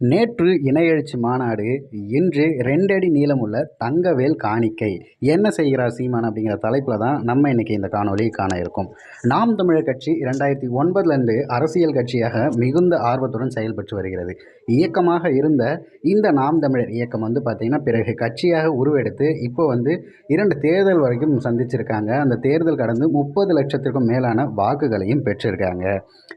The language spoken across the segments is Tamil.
நேற்று இணையெழுச்சி மாநாடு இன்று ரெண்டடி நீளமுள்ள தங்கவேல் காணிக்கை. என்ன செய்கிறார் சீமான் அப்படிங்கிற தலைப்பில் தான் நம்ம இன்னைக்கு இந்த காணொலியை காண இருக்கோம். நாம் தமிழர் கட்சி இரண்டாயிரத்தி ஒன்பதுலேருந்து அரசியல் கட்சியாக மிகுந்த ஆர்வத்துடன் செயல்பட்டு வருகிறது. இயக்கமாக இருந்த இந்த நாம் தமிழர் இயக்கம் வந்து பார்த்திங்கன்னா பிறகு கட்சியாக உருவெடுத்து இப்போ வந்து இரண்டு தேர்தல் வரைக்கும் சந்திச்சிருக்காங்க. அந்த தேர்தல் கடந்து முப்பது லட்சத்திற்கும் மேலான வாக்குகளையும் பெற்றிருக்காங்க.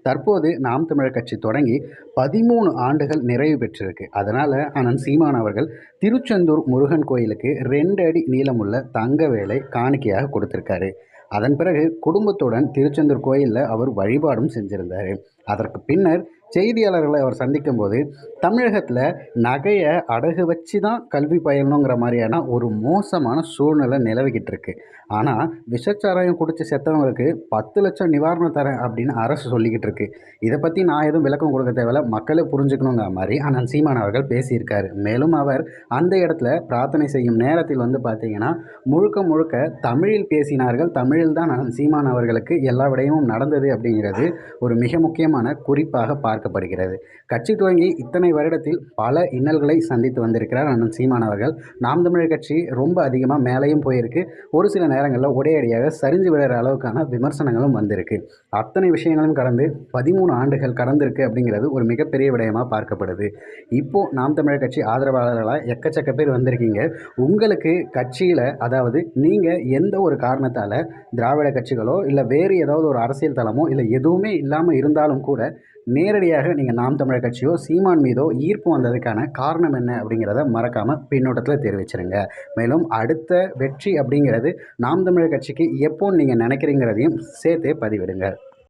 தற்போது நாம் தமிழர் கட்சி தொடங்கி பதிமூணு ஆண்டுகள் நிறை நிறைவு பெற்றிருக்கு. அதனால் அண்ணன் சீமான் அவர்கள் திருச்செந்தூர் முருகன் கோயிலுக்கு ரெண்டு அடி நீளமுள்ள தங்க வேலை காணிக்கையாக கொடுத்திருக்காரு. அதன் பிறகு குடும்பத்துடன் திருச்செந்தூர் கோயிலில் அவர் வழிபாடும் செஞ்சிருந்தார். அதற்கு பின்னர் செய்தியாளர்களை அவர் சந்திக்கும் போது தமிழகத்தில் நகையை அடகு வச்சு தான் கல்வி பயிலணுங்கிற மாதிரியான ஒரு மோசமான சூழ்நிலை நிலவிக்கிட்டு இருக்கு ஆனால் விஷச்சாராயம் குடிச்சு செத்தவங்களுக்கு பத்து லட்சம் நிவாரணம் தரேன் அப்படின்னு அரசு சொல்லிக்கிட்டு இருக்கு இதை பற்றி நான் எதுவும் விளக்கம் கொடுக்க தேவையில்ல. மக்களே புரிஞ்சுக்கணுங்கிற மாதிரி அண்ணன் சீமான் அவர்கள் பேசியிருக்காரு. மேலும் அவர் அந்த இடத்துல பிரார்த்தனை செய்யும் நேரத்தில் வந்து பார்த்தீங்கன்னா முழுக்க முழுக்க தமிழில் பேசினார்கள். தமிழில் தான் அண்ணன் சீமான் அவர்களுக்கு எல்லா விடயமும் நடந்தது அப்படிங்கிறது ஒரு மிக முக்கியமான குறிப்பாக பார்க்கப்படுகிறது. கட்சி துவங்கி இத்தனை வருடத்தில் பல இன்னல்களை சந்தித்து வந்திருக்கிறார் அண்ணன் சீமான் அவர்கள். நாம் தமிழர் கட்சி ரொம்ப அதிகமாக மேலேயும் போயிருக்கு. ஒரு சில நேரங்களில் உடையடியாக சரிஞ்சு விடுற அளவுக்கான விமர்சனங்களும் வந்திருக்கு. அத்தனை விஷயங்களும் கடந்து பதிமூணு ஆண்டுகள் கடந்திருக்கு அப்படிங்கிறது ஒரு மிகப்பெரிய விடயமாக பார்க்கப்படுது. இப்போது நாம் தமிழர் கட்சி ஆதரவாளர்களாக எக்கச்சக்க பேர் வந்திருக்கீங்க. உங்களுக்கு கட்சியில் அதாவது நீங்கள் எந்த ஒரு காரணத்தால் திராவிட கட்சிகளோ இல்லை வேறு ஏதாவது ஒரு அரசியல் தளமோ இல்லை எதுவுமே இல்லாமல் இருந்தாலும் கூட நேரடியாக நீங்கள் நாம் தமிழர் கட்சியோ சீமான் மீதோ ஈர்ப்பு வந்ததுக்கான காரணம் என்ன அப்படிங்கிறத மறக்காமல் பின்னோட்டத்தில் தெரிவிச்சிருங்க. மேலும் அடுத்த வெற்றி அப்படிங்கிறது நாம் தமிழர் கட்சிக்கு எப்போ நீங்கள் நினைக்கிறீங்கிறதையும் சேர்த்தே பதிவிடுங்க